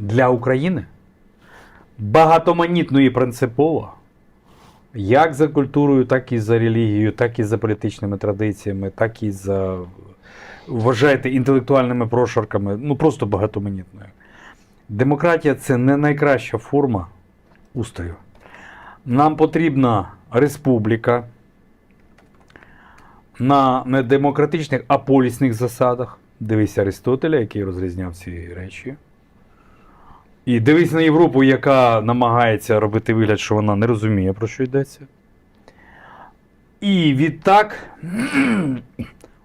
для України багатоманітно і принципово, як за культурою, так і за релігією, так і за політичними традиціями, так і за вважаєте інтелектуальними прошарками, ну просто багатоманітною. Демократія це не найкраща форма устрою. Нам потрібна республіка на не демократичних, а полісних засадах. Дивись Аристотеля, який розрізняв ці речі. І дивись на Європу, яка намагається робити вигляд, що вона не розуміє, про що йдеться. І відтак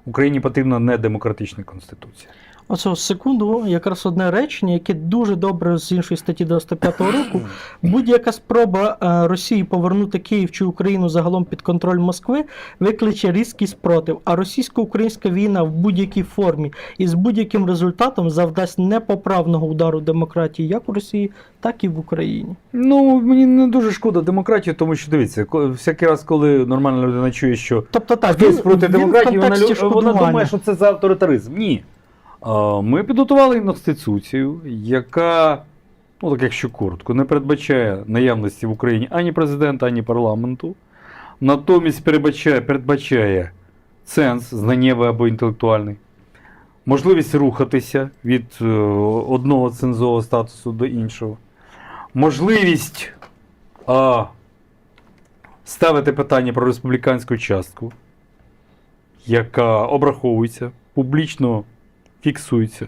Україні потрібна не демократична конституція. Оце секунду, якраз одне речення, яке дуже добре з іншої статті 95 року. Будь-яка спроба е, Росії повернути Київ чи Україну загалом під контроль Москви викличе різкий спротив. А російсько-українська війна в будь-якій формі і з будь-яким результатом завдасть непоправного удару демократії як у Росії, так і в Україні. Ну, мені не дуже шкода демократію, тому що дивіться, всякий раз, коли нормальна людина чує, що Тобто так, хтось він- проти демократії, вона, вона думає, що це за авторитаризм. Ні. Ми підготували конституцію, яка, ну так якщо коротко, не передбачає наявності в Україні ані президента, ані парламенту. Натомість передбачає, передбачає ценз, знаннєвий або інтелектуальний, можливість рухатися від е, одного цензового статусу до іншого, можливість а, ставити питання про республіканську частку, яка обраховується, публічно фіксується.